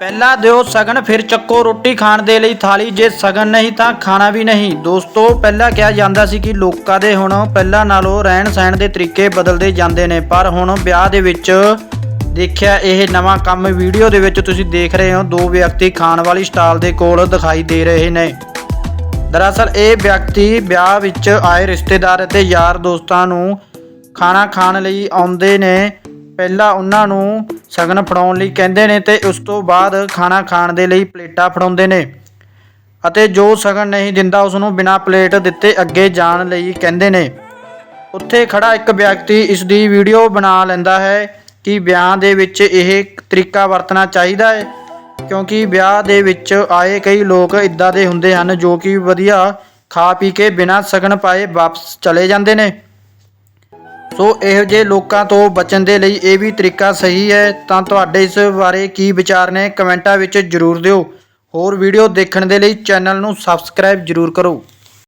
ਪਹਿਲਾਂ ਦਿਓ ਸਗਨ, ਫਿਰ ਚੱਕੋ ਰੋਟੀ ਖਾਣ ਦੇ ਲਈ ਥਾਲੀ। ਜੇ ਸਗਨ ਨਹੀਂ ਤਾਂ ਖਾਣਾ ਵੀ ਨਹੀਂ। ਦੋਸਤੋ, ਪਹਿਲਾਂ ਕਿਹਾ ਜਾਂਦਾ ਸੀ ਕਿ ਲੋਕਾਂ ਦੇ ਹੁਣ ਪਹਿਲਾਂ ਨਾਲੋਂ ਰਹਿਣ ਸਹਿਣ ਦੇ ਤਰੀਕੇ ਬਦਲਦੇ ਜਾਂਦੇ ਨੇ। ਪਰ ਹੁਣ ਵਿਆਹ ਦੇ ਵਿੱਚ ਦੇਖਿਆ ਇਹ ਨਵਾਂ ਕੰਮ ਵੀਡੀਓ ਦੇ ਵਿੱਚ ਤੁਸੀਂ ਦੇਖ ਰਹੇ ਹੋ। ਦੋ ਵਿਅਕਤੀ ਖਾਣ ਵਾਲੀ ਸਟਾਲ ਦੇ ਕੋਲ ਦਿਖਾਈ ਦੇ ਰਹੇ ਨੇ। ਦਰਅਸਲ ਇਹ ਵਿਅਕਤੀ ਵਿਆਹ ਵਿੱਚ ਆਏ ਰਿਸ਼ਤੇਦਾਰ ਅਤੇ ਯਾਰ ਦੋਸਤਾਂ ਨੂੰ ਖਾਣਾ ਖਾਣ ਲਈ ਆਉਂਦੇ ਨੇ। ਪਹਿਲਾਂ ਉਹਨਾਂ ਨੂੰ ਸ਼ਗਨ ਫੜਾਉਣ ਲਈ ਕਹਿੰਦੇ ਨੇ ਤੇ ਉਸ ਤੋਂ ਬਾਅਦ ਖਾਣਾ ਖਾਣ ਦੇ ਲਈ ਪਲੇਟਾਂ ਫੜਾਉਂਦੇ ਨੇ। ਅਤੇ ਜੋ ਸ਼ਗਨ ਨਹੀਂ ਦਿੰਦਾ ਉਸ ਨੂੰ ਬਿਨਾਂ ਪਲੇਟ ਦਿੱਤੇ ਅੱਗੇ ਜਾਣ ਲਈ ਕਹਿੰਦੇ ਨੇ। ਉੱਥੇ ਖੜਾ ਇੱਕ ਵਿਅਕਤੀ ਇਸ ਦੀ ਵੀਡੀਓ ਬਣਾ ਲੈਂਦਾ ਹੈ ਕਿ ਵਿਆਹ ਦੇ ਵਿੱਚ ਇਹ ਤਰੀਕਾ ਵਰਤਣਾ ਚਾਹੀਦਾ ਹੈ, ਕਿਉਂਕਿ ਵਿਆਹ ਦੇ ਵਿੱਚ ਆਏ ਕਈ ਲੋਕ ਇਦਾਂ ਦੇ ਹੁੰਦੇ ਹਨ ਜੋ ਕਿ ਵਧੀਆ ਖਾ ਪੀ ਕੇ ਬਿਨਾਂ ਸ਼ਗਨ ਪਾਏ ਵਾਪਸ ਚਲੇ ਜਾਂਦੇ ਨੇ। ਸੋ ਇਹੋ ਜਿਹੇ ਲੋਕਾਂ ਤੋਂ ਬਚਣ ਦੇ ਲਈ ਇਹ ਵੀ ਤਰੀਕਾ ਸਹੀ ਹੈ, ਤਾਂ ਤੁਹਾਡੇ ਇਸ ਬਾਰੇ ਕੀ ਵਿਚਾਰ ਨੇ ਕਮੈਂਟਾਂ ਵਿੱਚ ਜਰੂਰ ਦਿਓ। ਹੋਰ ਵੀਡੀਓ ਦੇਖਣ ਦੇ ਲਈ ਚੈਨਲ ਨੂੰ ਸਬਸਕ੍ਰਾਈਬ ਜਰੂਰ ਕਰੋ।